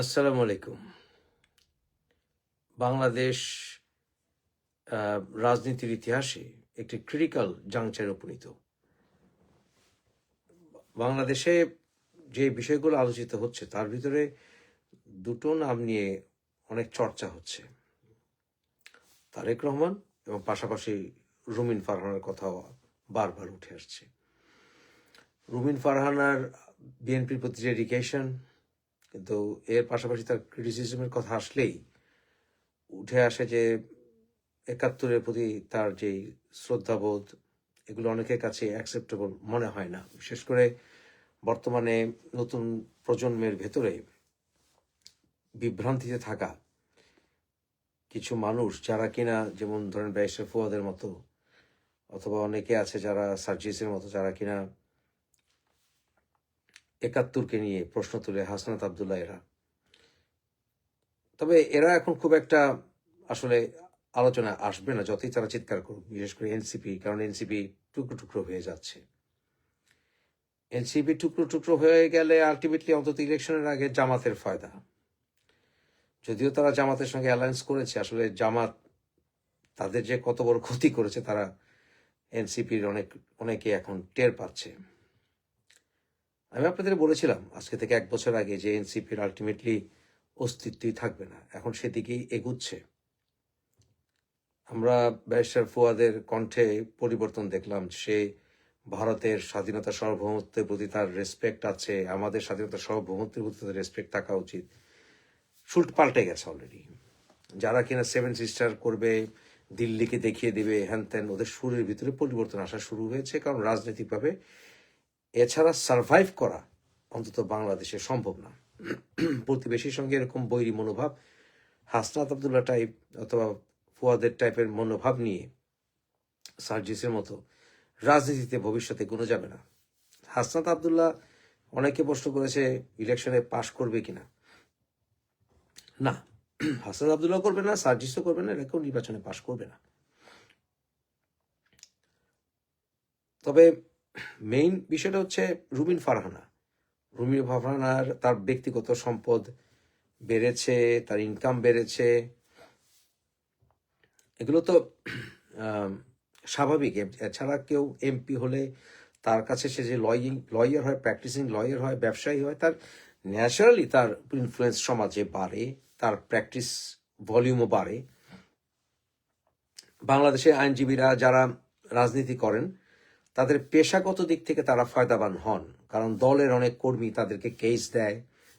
আসসালামু আলাইকুম। বাংলাদেশ রাজনীতির ইতিহাসে একটি ক্রিটিক্যাল জাংচারে উপনীত। বাংলাদেশে যে বিষয়গুলো আলোচিত হচ্ছে, তার ভিতরে দুটো নাম নিয়ে অনেক চর্চা হচ্ছে। তারেক রহমান এবং পাশাপাশি রুমিন ফারহানার কথাও বারবার উঠে আসছে। রুমিন ফারহানার বিএনপির প্রতি ডেডিকেশন কিন্তু এর পাশাপাশি তার ক্রিটিসিজমের কথা আসলেই উঠে আসে যে একাত্তরের প্রতি তার যেই শ্রদ্ধাবোধ, এগুলো অনেকের কাছে অ্যাকসেপ্টেবল মনে হয় না। বিশেষ করে বর্তমানে নতুন প্রজন্মের ভেতরে বিভ্রান্তিতে থাকা কিছু মানুষ যারা কিনা যেমন ধরেন ব্যারিস্টার ফুয়াদের মতো, অথবা অনেকে আছে যারা সার্জিসের মতো, যারা কিনা একাত্তরকে নিয়ে প্রশ্ন তুলে হাসনাত আবদুল্লাহ এরা। তবে এরা এখন খুব একটা আসলে আলোচনা আসবে না, যতই তারা চিৎকার করুক, বিশেষ করে এনসিপি, কারণ এনসিপি টুকরো টুকরো হয়ে যাচ্ছে। এনসিপি টুকরো টুকরো হয়ে গেলে আলটিমেটলি অন্তত ইলেকশনের আগে জামাতের ফায়দা। যদিও তারা জামাতের সঙ্গে অ্যালায়েন্স করেছে, আসলে জামাত তাদের যে কত বড় ক্ষতি করেছে, তারা এনসিপির অনেক, অনেকে এখন টের পাচ্ছে। আমি আপনাদের বলেছিলাম আজকে থেকে এক বছর আগে যে এনসিপির আলটিমেটলি অস্তিত্বই থাকবে না। এখন সেদিকেই এগুচ্ছে। আমরা ব্যারিস্টার ফুয়াদের কণ্ঠে পরিবর্তন দেখলাম সে ভারতের স্বাধীনতা সার্বভৌমত্বের প্রতি তার রেসপেক্ট আছে, আমাদের স্বাধীনতা সার্বভৌমত্বের প্রতি তাদের রেসপেক্ট থাকা উচিত। শুল্ট পাল্টে গেছে অলরেডি যারা কিনা সেভেন সিস্টার করবে, দিল্লিকে দেখিয়ে দেবে, হ্যান ত্যান, ওদের সুরের ভিতরে পরিবর্তন আসা শুরু হয়েছে, কারণ রাজনৈতিকভাবে এছাড়া সারভাইভ করা অন্তত বাংলাদেশে সম্ভব না। প্রতিবেশীর সঙ্গে এরকম বৈরী মনোভাব, হাসনাত আবদুল্লাহ টাইপ অথবা ফুয়াদের টাইপের মনোভাব নিয়ে সার্জিসের মতো রাজনীতিতে ভবিষ্যতে কোনো যাবে না। হাসনাত আবদুল্লাহ অনেকে প্রশ্ন করেছে ইলেকশনে পাশ করবে কিনা? না। হাসনাত আবদুল্লাহ করবে না, সার্জিসও করবে না এরা কেউ নির্বাচনে পাশ করবে না। তবে মেইন বিষয়টা হচ্ছে রুমিন ফারহানা। রুমিন ফারহানার তার ব্যক্তিগত সম্পদ বেড়েছে, তার ইনকাম বেড়েছে। এগুলো তো স্বাভাবিক। এছাড়া কেউ এমপি হলে তার কাছে সে যে লয়িং লয়ার হয় প্র্যাকটিসিং লয়ার হয়, ব্যবসায়ী হয়, তার ন্যাচারালি তার ইনফ্লুয়েন্স সমাজে বাড়ে, তার প্র্যাকটিস ভলিউমও বাড়ে। বাংলাদেশের আইনজীবীরা যারা রাজনীতি করেন তাদের পেশাগত দিক থেকে তারা ফায়দাবান হন, কারণ দলের অনেক কর্মী তাদেরকে কেস দেয়।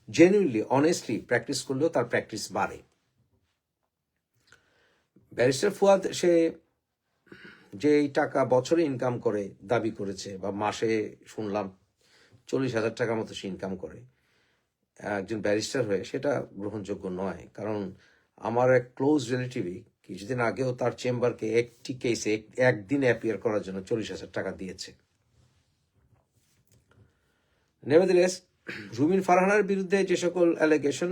জেনুইনলি অনেস্টলি প্র্যাকটিস করলেও তার প্র্যাকটিস বাড়ে। ব্যারিস্টার ফুয়াদ সে যেই টাকা বছরে ইনকাম করে, দাবি করেছে, বা মাসে শুনলাম চল্লিশ হাজার টাকা মতো সে ইনকাম করে, একজন ব্যারিস্টার হয়ে, সেটা গ্রহণযোগ্য নয়। কারণ আমার এক ক্লোজ রিলেটিভই কিছুদিন আগেও তার চেম্বারকে একটি কেসে একদিন অ্যাপিয়ার করার জন্য চল্লিশ হাজার টাকা দিয়েছে। নেভাদিলেস রুমিন ফারহানার বিরুদ্ধে যে সকল অ্যালিগেশন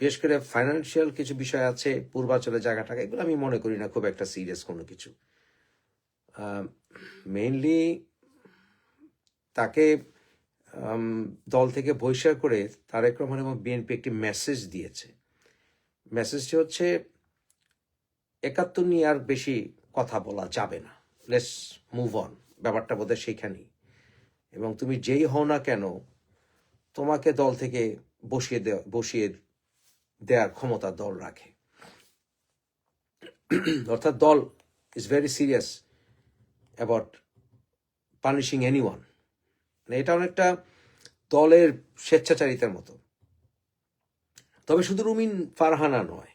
বিশেষ করে ফাইন্যান্সিয়াল কিছু বিষয় আছে পূর্বাচলের জায়গা টাকা এগুলো আমি মনে করি না, খুব একটা সিরিয়াস কোনো কিছু। মেইনলি তাকে দল থেকে বহিষ্কার করে তারেক রহমান এবং বিএনপি একটি মেসেজ দিয়েছে। মেসেজটি হচ্ছে একাত্তর নিয়ে আর বেশি কথা বলা যাবে না। লেটস মুভ অন ব্যাপারটা বোধহয় সেইখানেই। এবং তুমি যেই হও না কেন, তোমাকে দল থেকে বসিয়ে দেওয়া, বসিয়ে দেওয়ার ক্ষমতা দল রাখে। অর্থাৎ দল is very serious about punishing anyone এটা অনেকটা দলের স্বেচ্ছাচারিতার মতো। তবে শুধু রুমিন ফারহানা নয়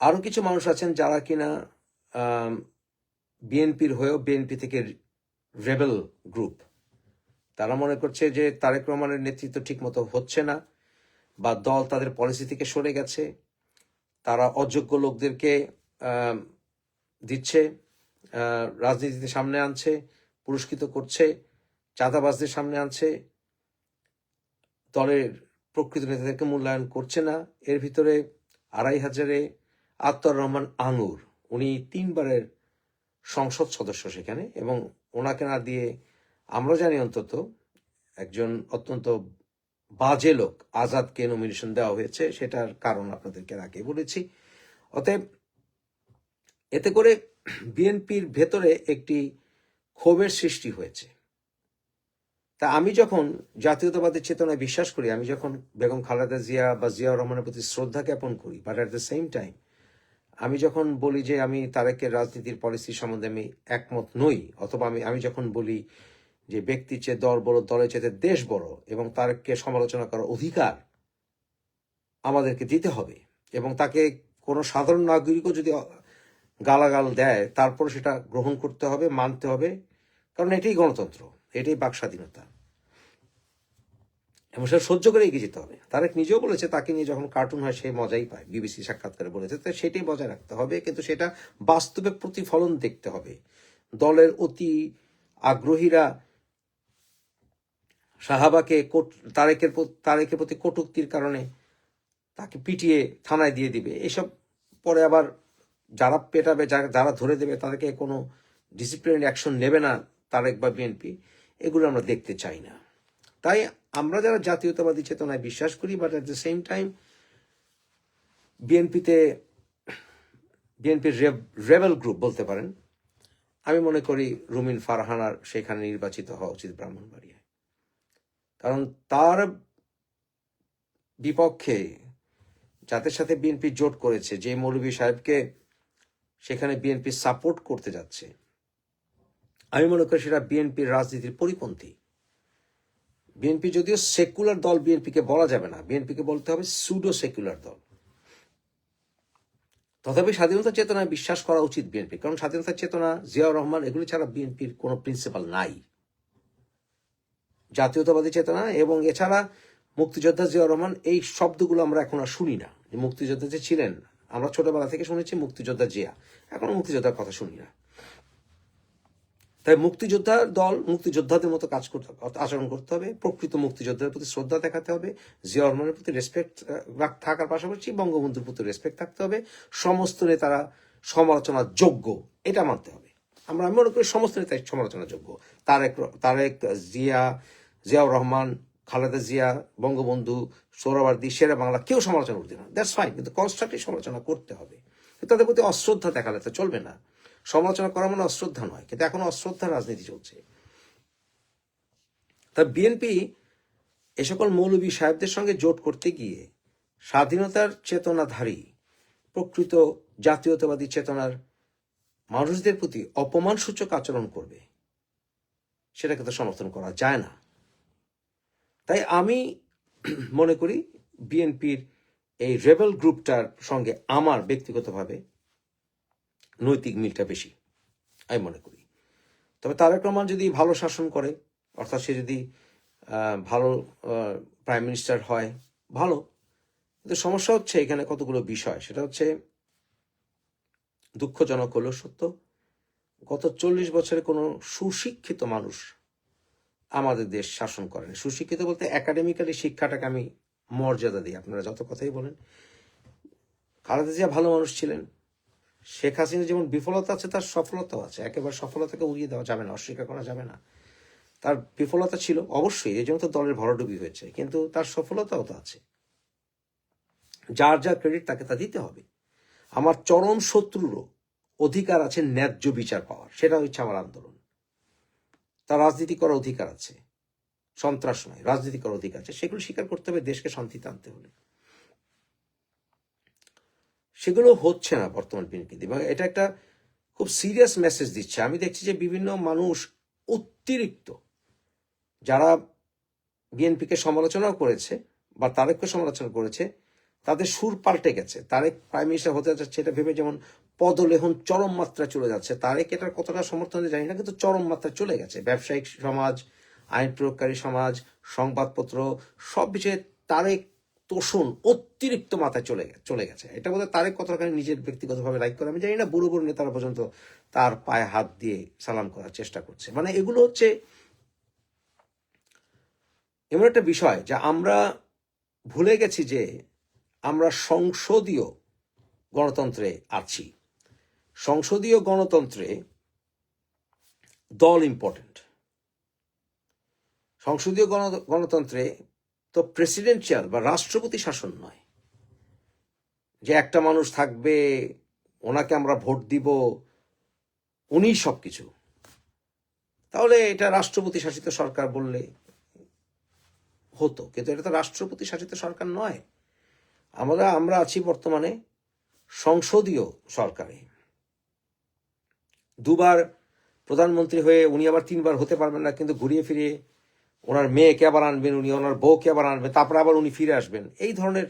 আরও কিছু মানুষ আছেন যারা কিনা বিএনপির হয়েও বিএনপি থেকে রেবেল গ্রুপ। তারা মনে করছে যে তারেক রহমানের নেতৃত্ব ঠিকমতো হচ্ছে না বা দল তাদের পলিসি থেকে সরে গেছে। তারা অযোগ্য লোকদেরকে দিচ্ছে রাজনীতিতে সামনে আনছে, পুরস্কৃত করছে, চাঁদাবাজদের সামনে আনছে। দলের প্রকৃত নেতাদেরকে মূল্যায়ন করছে না। এর ভিতরে আড়াই হাজারে আত্মর রহমান আঙুর। উনি তিনবারের সংসদ সদস্য সেখানে এবং ওনাকে না দিয়ে আমরা জানি অন্তত একজন অত্যন্ত বাজে লোক, আজাদকে নমিনেশন দেওয়া হয়েছে, সেটার কারণ আপনাদেরকে আগে বলেছি। অতএব এতে করে বিএনপির ভেতরে একটি ক্ষোভের সৃষ্টি হয়েছে। তা আমি যখন জাতীয়তাবাদের চেতনায় বিশ্বাস করি, আমি যখন বেগম খালেদা জিয়া বা জিয়াউর রহমানের প্রতি শ্রদ্ধা জ্ঞাপন করি but at the same time আমি যখন বলি যে আমি তারেকের রাজনীতির পলিসি সম্বন্ধে আমি একমত নই, অথবা আমি আমি যখন বলি যে ব্যক্তির চেয়ে দল বড়, দলের চেয়ে দেশ বড় এবং তারেককে সমালোচনা করার অধিকার আমাদেরকে দিতে হবে এবং তাকে কোনো সাধারণ নাগরিকও যদি গালাগাল দেয় তারপর সেটা গ্রহণ করতে হবে, মানতে হবে, কারণ এটাই গণতন্ত্র, এটাই বাক স্বাধীনতা এবং সেটা সহ্য করে এগিয়ে যেতে হবে। তারেক নিজেও বলেছে, তাকে নিয়ে যখন কার্টুন হয়, সে মজাই পায়। বিবিসি সাক্ষাৎকারে বলেছে। তো সেটাই বজায় রাখতে হবে, কিন্তু সেটা বাস্তবে প্রতিফলন দেখতে হবে। দলের অতি আগ্রহীরা সাহাবাকে তারেকের তারেকের প্রতি কটুক্তির কারণে তাকে পিটিয়ে থানায় দিয়ে দিবে। এসব পরে আবার যারা পেটাবে যারা ধরে দেবে, তাদেরকে কোনো ডিসিপ্লিনারি অ্যাকশন নেবে না তারেক বা বিএনপি। এগুলো আমরা দেখতে চাই না। তাই আমরা যারা জাতীয়তাবাদী চেতনায় বিশ্বাস করি but at the same time বিএনপিতে বিএনপির রেবেল গ্রুপ বলতে পারেন, আমি মনে করি রুমিন ফারহানার সেখানে নির্বাচিত হওয়া উচিত ব্রাহ্মণবাড়িয়ায়। কারণ তার বিপক্ষে, যাদের সাথে বিএনপি জোট করেছে, যে মৌলভী সাহেবকে সেখানে বিএনপি সাপোর্ট করতে যাচ্ছে, আমি মনে করি সেটা বিএনপির রাজনীতির পরিপন্থী। বিএনপি যদিও সেকুলার দল বিএনপিকে বলা যাবে না, বিএনপিকে বলতে হবে সুডো সেকুলার দল। তথাপি স্বাধীনতা চেতনায় বিশ্বাস করা উচিত বিএনপি, কারণ স্বাধীনতা চেতনা, জিয়াউর রহমান, এগুলি ছাড়া বিএনপির কোনো প্রিন্সিপাল নাই। জাতীয়তাবাদী চেতনা এবং এছাড়া মুক্তিযোদ্ধা জিয়াউর রহমান, এই শব্দগুলো আমরা এখন আর শুনি না। মুক্তিযোদ্ধা যে ছিলেন, আমরা ছোটবেলা থেকে শুনেছি মুক্তিযোদ্ধা জিয়া, এখন মুক্তিযোদ্ধার কথা শুনি না। তাই মুক্তিযোদ্ধার দল মুক্তিযোদ্ধাদের মতো কাজ করতে হবে আচরণ করতে হবে, প্রকৃত মুক্তিযোদ্ধাদের প্রতি শ্রদ্ধা দেখাতে হবে, জিয়া রহমানের প্রতি রেসপেক্ট থাকার পাশাপাশি বঙ্গবন্ধুর প্রতি রেসপেক্ট থাকতে হবে, সমস্ত নেতারা সমালোচনার যোগ্য এটা মানতে হবে। আমরা আমি মনে করি সমস্ত নেতাই সমালোচনার যোগ্য তারেক তারেক, জিয়া, জিয়াউর রহমান, খালেদা জিয়া, বঙ্গবন্ধু সৌরবার্দী সেরা বাংলা, কেউ সমালোচনা করতে না। দ্যাটস ফাইন কিন্তু কনস্ট্রাক্টিভ সমালোচনা করতে হবে। তাদের প্রতি অশ্রদ্ধা দেখালে তো চলবে না। সমালোচনা করা মানে অশ্রদ্ধা নয়, কিন্তু এখন অশ্রদ্ধা রাজনীতি চলছে। তা বিএনপি এ সকল মৌলবী সাহেবদের সঙ্গে জোট করতে গিয়ে স্বাধীনতার চেতনাধারী, প্রকৃত জাতীয়তাবাদী চেতনার মানুষদের প্রতি অপমানসূচক আচরণ করবে, সেটাকে তো সমর্থন করা যায় না। তাই আমি মনে করি বিএনপির এই রেবেল গ্রুপটার সঙ্গে আমার ব্যক্তিগতভাবে নৈতিক মিলটা বেশি, আমি মনে করি। তবে তারেক রহমান যদি ভালো শাসন করে অর্থাৎ সে যদি ভালো প্রাইম মিনিস্টার হয়, ভালো। কিন্তু সমস্যা হচ্ছে এখানে কতগুলো বিষয়। সেটা হচ্ছে দুঃখজনক হলো সত্য, গত চল্লিশ বছরে কোনো সুশিক্ষিত মানুষ আমাদের দেশ শাসন করেন। সুশিক্ষিত বলতে একাডেমিক্যালি শিক্ষাটাকে আমি মর্যাদা দিই, আপনারা যত কথাই বলেন। খালেদা জিয়া ভালো মানুষ ছিলেন শেখ হাসিনা যেমন বিফলতা আছে, তার সফলতাও আছে। একেবারে সফলতাকে উড়িয়ে দেওয়া যাবে না, অস্বীকার করা যাবে না। তার বিফলতা ছিল অবশ্যই, এই জন্য তো দলের ভরাডুবি হয়েছে, কিন্তু তার সফলতাও তো আছে। যার যার ক্রেডিট তাকে তা দিতে হবে। আমার চরম শত্রুরও অধিকার আছে ন্যায্য বিচার পাওয়ার, সেটা হচ্ছে আমার আন্দোলন। তার রাজনীতি করার অধিকার আছে, সন্ত্রাস নয়, রাজনীতি করার অধিকার আছে, সেগুলো স্বীকার করতে হবে, দেশকে শান্তিতে আনতে হলে। সেগুলো হচ্ছে না বর্তমান বিএনপিতে এবং এটা একটা খুব সিরিয়াস মেসেজ দিচ্ছে। আমি দেখছি যে বিভিন্ন মানুষ অতিরিক্ত, যারা বিএনপিকে সমালোচনাও করেছে বা তারেককে সমালোচনা করেছে, তাদের সুর পাল্টে গেছে। তারেক প্রাইম মিনিস্টার হতে যাচ্ছে এটা ভেবে যেমন পদলেহন চরম মাত্রায় চলে যাচ্ছে। তারেক এটার কতটা সমর্থন জানি না, কিন্তু চরম মাত্রা চলে গেছে। ব্যবসায়িক সমাজ, আইন প্রয়োগকারী সমাজ, সংবাদপত্র, সব বিষয়ে তারেক তোষণ অতিরিক্ত মাথায় চলে চলে গেছে। এটা বোধহয় তারেক কতখানি নিজের ব্যক্তিগতভাবে লাইক করে, আমি জানি না, বুড়ো বুড়ো নেতারা পর্যন্ত তার পায়ে হাত দিয়ে সালাম করার চেষ্টা করছে। মানে এগুলো হচ্ছে এমন একটা বিষয় যা আমরা ভুলে গেছি যে আমরা সংসদীয় গণতন্ত্রে আছি। সংসদীয় গণতন্ত্রে দল ইম্পর্টেন্ট সংসদীয় গণ- গণতন্ত্রে তো প্রেসিডেন্সিয়াল বা রাষ্ট্রপতি শাসন নয়। যে একটা মানুষ থাকবে, ওনাকে আমরা ভোট দিব উনি সব কিছু তাহলে এটা রাষ্ট্রপতি শাসিত সরকার বললে হতো, কিন্তু এটা তো রাষ্ট্রপতি শাসিত সরকার নয়। আমরা আমরা আছি বর্তমানে সংসদীয় সরকারে। দুবার প্রধানমন্ত্রী হয়ে উনি আবার তিনবার হতে পারবেন না, কিন্তু ঘুরিয়ে ফিরিয়ে ওনার মেয়েকে আবার আনবেন, উনি ওনার বউকে আবার আনবেন, তারপরে আবার উনি ফিরে আসবেন। এই ধরনের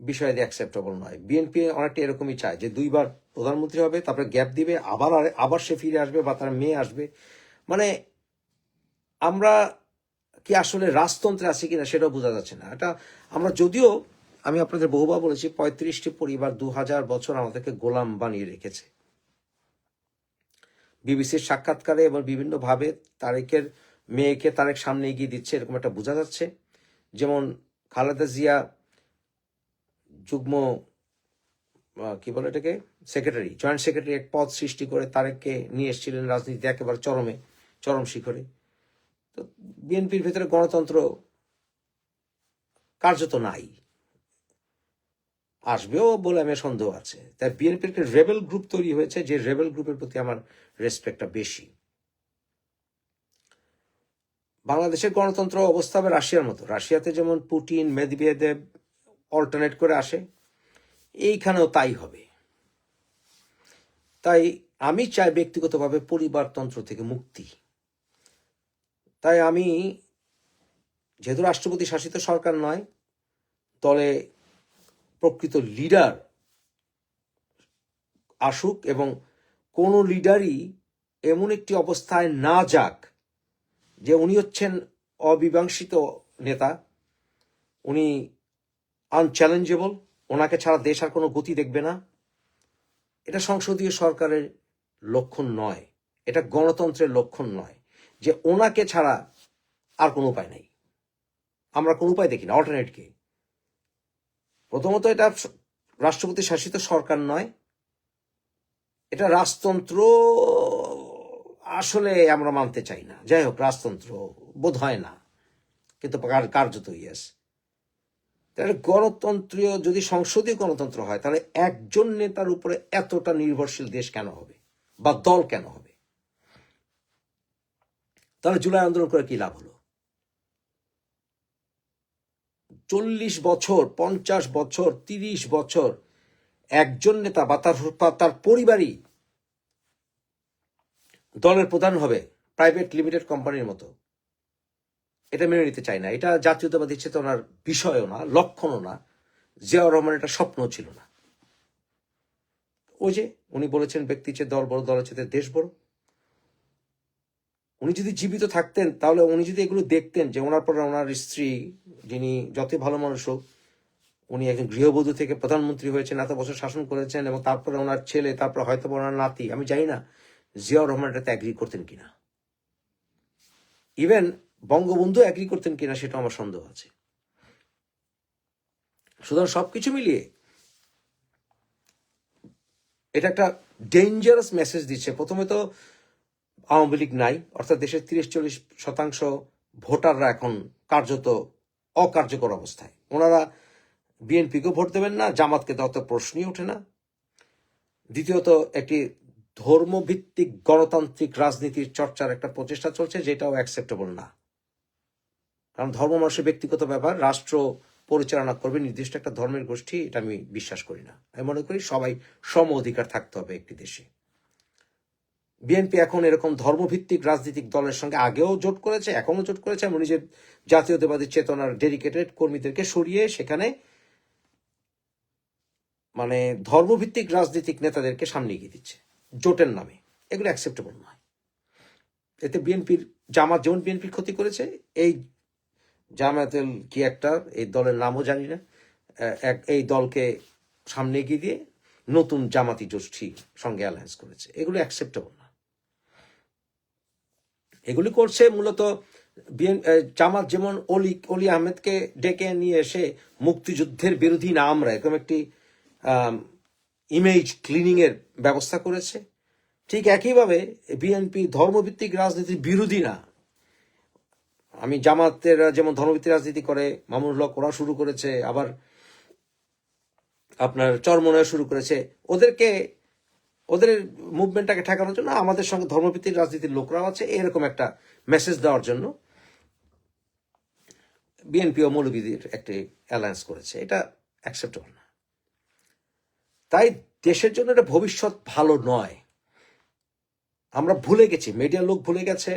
বিষয় অ্যাকসেপ্টেবল নয়। বিএনপি অনেকটা এরকমই চায় যে দুইবার প্রধানমন্ত্রী হবে, তারপরে গ্যাপ দিবে, আবার আবার সে ফিরে আসবে বা তার মেয়ে আসবে। মানে আমরা কি আসলে রাজতন্ত্রে আছি কিনা সেটাও বোঝা যাচ্ছে না। এটা আমরা যদিও, আমি আপনাদের বহুবার বলেছি, পঁয়ত্রিশটি পরিবার দু হাজার বছর আমাদেরকে গোলাম বানিয়ে রেখেছে। বিবিসির সাক্ষাৎকারে এবং বিভিন্নভাবে তারেকের মেয়েকে তারেক সামনে এগিয়ে দিচ্ছে, এরকম একটা বোঝা যাচ্ছে। যেমন খালেদা জিয়া যুগ্ম কি বলে এটাকে? সেক্রেটারি জয়েন্ট সেক্রেটারি এক পদ সৃষ্টি করে তারেককে নিয়ে এসেছিলেন রাজনীতিতে একেবারে চরমে, চরম শিখরে। তো বিএনপির ভেতরে গণতন্ত্র কার্যত নাই। আসবেও বলে আমার সন্দেহ আছে। তাই বিএনপির একটা রেবেল গ্রুপ তৈরি হয়েছে, যে রেবেল গ্রুপের প্রতি আমার রেসপেক্টটা বেশি। বাংলাদেশের গণতন্ত্র অবস্থা হবে রাশিয়ার মতো। রাশিয়াতে যেমন পুটিন মেদভেদেব অল্টারনেট করে আসে, এইখানেও তাই হবে। তাই আমি চাই ব্যক্তিগতভাবে পরিবারতন্ত্র থেকে মুক্তি। তাই আমি, যেহেতু রাষ্ট্রপতি শাসিত সরকার নয়, দলে প্রকৃত লিডার আসুক এবং কোন লিডারই এমন একটি অবস্থায় না যাক যে উনি হচ্ছেন অবিবাংশিত নেতা, উনি আনচ্যালেঞ্জেবল ওনাকে ছাড়া দেশ আর কোনো গতি দেখবে না। এটা সংসদীয় সরকারের লক্ষণ নয়, এটা গণতন্ত্রের লক্ষণ নয় যে ওনাকে ছাড়া আর কোনো উপায় নেই। আমরা কোনো উপায় দেখি না অল্টারনেট কি? প্রথমত এটা রাষ্ট্রপতি শাসিত সরকার নয়, এটা রাজতন্ত্র আসলে আমরা মানতে চাই না। যাই হোক রাজতন্ত্র বোধ হয় না, কিন্তু কার- কার্যত ইয়েস। তাহলে গণতন্ত্রীয় যদি সংসদীয় গণতন্ত্র হয়, তাহলে একজন নেতার উপরে এতটা নির্ভরশীল দেশ কেন হবে? বা দল কেন হবে? তাহলে জুলাই আন্দোলন করে কি লাভ হলো? চল্লিশ বছর, পঞ্চাশ বছর, তিরিশ বছর একজন নেতা বা তার তার পরিবারই দলের প্রধান হবে প্রাইভেট লিমিটেড কোম্পানির মতো। এটা মেনে নিতে চাই না। এটা জাতীয়তাবাদী চেতনার বিষয়ও না, লক্ষণও না। জিয়াউর রহমান এটা স্বপ্ন ছিল না। ওই যে উনি বলেছেন, ব্যক্তি চেয়ে দল বড়, দলের চেয়ে দেশ বড়। উনি যদি জীবিত থাকতেন, তাহলে উনি যদি এগুলো দেখতেন যে ওনার পর ওনার স্ত্রী যিনি যতই ভালো মানুষ হোক, উনি একজন গৃহবধূ থেকে প্রধানমন্ত্রী হয়েছেন, এত বছর শাসন করেছেন এবং তারপরে ওনার ছেলে, তারপর হয়তো ওনার নাতি, আমি জানি না। জিয়াউর রহমান এটাতে অ্যাগ্রি করতেন কিনা? ইভেন বঙ্গবন্ধু অ্যাগ্রি করতেন কিনা সেটা আমার সন্দেহ আছে। সুতরাং সবকিছু মিলিয়ে এটা একটা ডেঞ্জারাস মেসেজ দিচ্ছে। প্রথমে তো আওয়ামী লীগ নাই, অর্থাৎ দেশের তিরিশ চল্লিশ শতাংশ ভোটাররা এখন কার্যত অকার্যকর অবস্থায়। ওনারা বিএনপিকেও ভোট দেবেন না, জামাতকে তো প্রশ্নই ওঠে না। দ্বিতীয়ত একটি ধর্মভিত্তিক গণতান্ত্রিক রাজনীতির চর্চার একটা প্রচেষ্টা চলছে, যেটাও অ্যাকসেপ্টেবল না। কারণ ধর্ম মানুষের ব্যক্তিগত ব্যাপার, রাষ্ট্র পরিচালনা করবে নির্দিষ্ট একটা ধর্মের গোষ্ঠী, এটা আমি বিশ্বাস করি না। আমি মনে করি সবাই সম অধিকার থাকতে হবে একটি দেশে। বিএনপি এখন এরকম ধর্মভিত্তিক রাজনৈতিক দলের সঙ্গে আগেও জোট করেছে, এখনও জোট করেছে। এবং নিজের জাতীয়তাবাদী চেতনার ডেডিকেটেড কর্মীদেরকে সরিয়ে সেখানে মানে ধর্মভিত্তিক রাজনৈতিক নেতাদেরকে সামনে এগিয়ে দিচ্ছে। জোটের নামে। এগুলো অ্যাকসেপ্টেবল নয়। এতে বিএনপির জামাত, যেমন বিএনপির ক্ষতি করেছে, এই জামায়াতের কি একটা, এই দলের নামও জানি না এক, এই দলকে সামনে এগিয়ে দিয়ে নতুন জামাতি গোষ্ঠী সঙ্গে অ্যালায়েন্স করেছে। এগুলো অ্যাকসেপ্টেবল না এগুলি করছে মূলত জামাত যেমন অলি অলি আহমেদকে ডেকে নিয়ে এসে মুক্তিযুদ্ধের বিরোধী না আমরা, এরকম একটি ইমেজ ক্লিনিং এর ব্যবস্থা করেছে। ঠিক একইভাবে বিএনপি ধর্মভিত্তিক রাজনীতির বিরোধী না আমি জামাতের যেমন ধর্মভিত্তিক রাজনীতি করে, মামুনুল হক ওরা শুরু করেছে, আবার আপনার চরমনয় শুরু করেছে, ওদেরকে, ওদের মুভমেন্টটাকে ঠেকানোর জন্য আমাদের সঙ্গে ধর্মভিত্তিক রাজনীতির লোকরাও আছে, এরকম একটা মেসেজ দেওয়ার জন্য বিএনপি ও মৌলবীদের একটি অ্যালায়েন্স করেছে। এটা অ্যাকসেপ্টেবল তাই দেশের জন্য এটা ভবিষ্যৎ ভালো নয়। আমরা ভুলে গেছি মিডিয়ার লোক ভুলে গেছে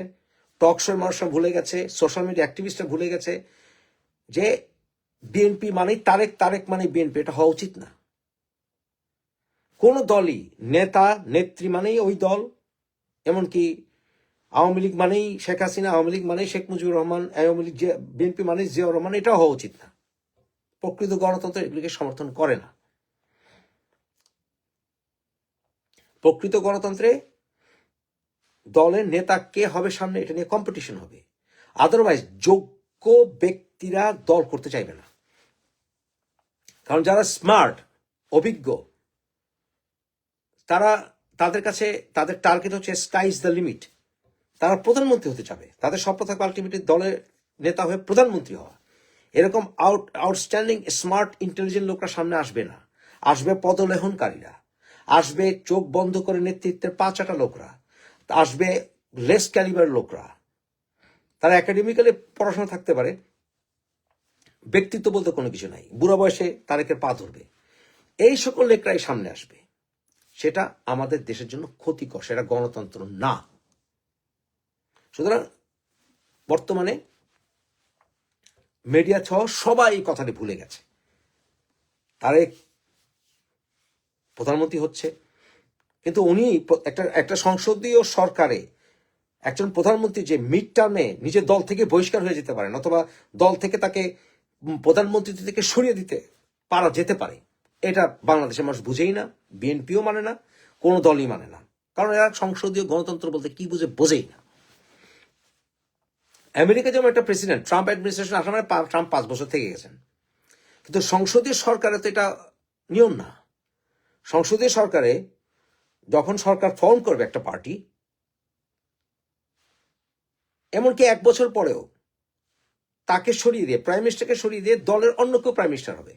টক শোর মানুষরা ভুলে গেছে সোশ্যাল মিডিয়া অ্যাক্টিভিস্টরা ভুলে গেছে, যে বিএনপি মানেই তারেক তারেক মানে বিএনপি এটা হওয়া উচিত না। কোন দলই নেতা, নেত্রী মানেই ওই দল, এমনকি আওয়ামী লীগ মানেই শেখ হাসিনা, আওয়ামী লীগ মানেই শেখ মুজিবুর রহমান, আওয়ামী লীগ বিএনপি মানেই জিয়াউর রহমান, এটাও হওয়া উচিত না। প্রকৃত গণতন্ত্র এগুলিকে সমর্থন করে না। প্রকৃত গণতন্ত্রে দলের নেতা কে হবে সামনে, এটা নিয়ে কম্পিটিশন হবে। আদারওয়াইজ যোগ্য ব্যক্তিরা দল করতে চাইবে না। কারণ যারা স্মার্ট অভিজ্ঞ, তারা তাদের কাছে, তাদের টার্গেট হচ্ছে স্কাইজ দ্য লিমিট তারা প্রধানমন্ত্রী হতে চাবে। তাদের স্বপ্ন থাকবে আলটিমেটলি দলের নেতা হয়ে প্রধানমন্ত্রী হওয়া। এরকম আউট আউটস্ট্যান্ডিং স্মার্ট ইন্টেলিজেন্ট লোকরা সামনে আসবে না। আসবে পদলেহনকারীরা। আসবে চোখ বন্ধ করে নেতৃত্বের পাঁচাটা লোকরা, আসবে লেস ক্যালিবার লোকরা। তারা একাডেমিক্যালি পড়াশোনা থাকতে পারে, ব্যক্তিত্ব বলতে কোনো কিছু নাই, বুড়ো বয়সে তারেকের পা ধরবে। এই সকল লেকরাই সামনে আসবে। সেটা আমাদের দেশের জন্য ক্ষতিকর, সেটা গণতন্ত্র না। সুতরাং বর্তমানে মিডিয়া সহ সবাই এই কথাটি ভুলে গেছে। তারেক প্রধানমন্ত্রী হচ্ছে। কিন্তু উনি একটা একটা সংসদীয় সরকারে একজন প্রধানমন্ত্রী যে মিড টার্মে নিজের দল থেকে বহিষ্কার হয়ে যেতে পারেন অথবা দল থেকে তাকে প্রধানমন্ত্রী থেকে সরিয়ে দিতে পারা যেতে পারে, এটা বাংলাদেশের মানুষ বুঝেই না, বিএনপিও মানে না, কোনো দলই মানে না। কারণ এরা সংসদীয় গণতন্ত্র বলতে কি বুঝে বোঝেই না। আমেরিকা যেমন একটা প্রেসিডেন্ট ট্রাম্প অ্যাডমিনিস্ট্রেশন আসা মানে ট্রাম্প পাঁচ বছর থেকে গেছেন। কিন্তু সংসদীয় সরকারে তো এটা নিয়ম না। সংসদীয় সরকারে যখন সরকার ফর্ম করবে একটা পার্টি, এমনকি এক বছর পরেও তাকে সরিয়ে দিয়ে প্রাইম মিনিস্টারকে সরিয়ে দিয়ে দলের অন্য কেউ প্রাইম মিনিস্টার হবে।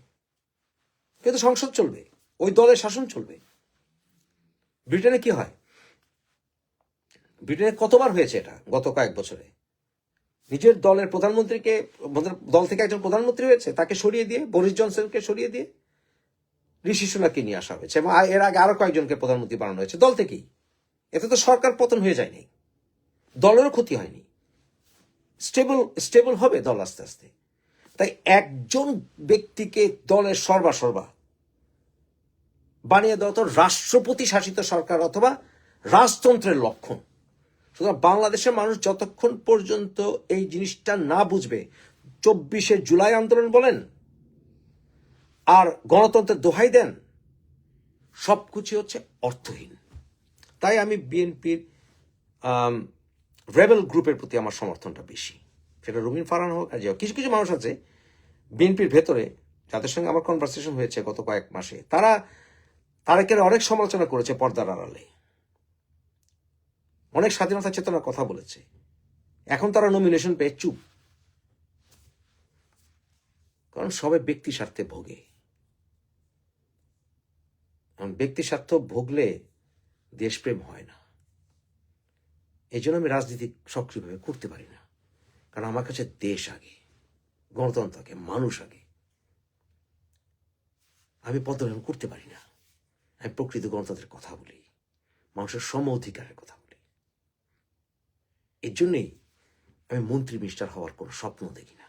কিন্তু সংসদ চলবে, ওই দলের শাসন চলবে। ব্রিটেনে কি হয়? ব্রিটেনে কতবার হয়েছে এটা গত কয়েক বছরে? নিজের দলের প্রধানমন্ত্রীকে, দল থেকে একজন প্রধানমন্ত্রী হয়েছে, তাকে সরিয়ে দিয়ে বরিস জনসনকে সরিয়ে দিয়ে ঋষি সোনাকে নিয়ে আসা হয়েছে এবং এর আগে আরও কয়েকজনকে প্রধানমন্ত্রী বানানো হয়েছে। দল থেকেই। এতে তো সরকার পতন হয়ে যায়নি দলেরও ক্ষতি হয়নি। স্টেবল স্টেবল হবে দল আস্তে আস্তে। তাই একজন ব্যক্তিকে দলের সর্বা সর্বা বানিয়ে দেওয়া তো রাষ্ট্রপতি শাসিত সরকার অথবা রাজতন্ত্রের লক্ষণ। সুতরাং বাংলাদেশের মানুষ যতক্ষণ পর্যন্ত এই জিনিসটা না বুঝবে, চব্বিশে জুলাই আন্দোলন বলেন আর গণতন্ত্রের দোহাই দেন, সবকিছু হচ্ছে অর্থহীন। তাই আমি বিএনপির রেবেল গ্রুপের প্রতি আমার সমর্থনটা বেশি। সেটা রুমিন ফারান হোক, আর যে কিছু কিছু মানুষ আছে বিএনপির ভেতরে, যাদের সঙ্গে আমার কনভারসেশন হয়েছে গত কয়েক মাসে, তারা, তারেকের অনেক সমালোচনা করেছে পর্দার আড়ালে। অনেক স্বাধীনতা চেতনার কথা বলেছে। এখন তারা নমিনেশন পেয়ে চুপ। কারণ সবাই ব্যক্তি স্বার্থে ভোগে। কারণ ব্যক্তি স্বার্থ ভোগলে দেশপ্রেম হয় না। এই জন্য আমি রাজনীতি সক্রিয়ভাবে করতে পারি না। কারণ আমার কাছে দেশ আগে, গণতন্ত্র আগে, মানুষ আগে। আমি পদগ্রহণ করতে পারি না। আমি প্রকৃত গণতন্ত্রের কথা বলি, মানুষের সম অধিকারের কথা বলি। এর জন্যই আমি মন্ত্রী মিনিস্টার হওয়ার কোনো স্বপ্ন দেখি না।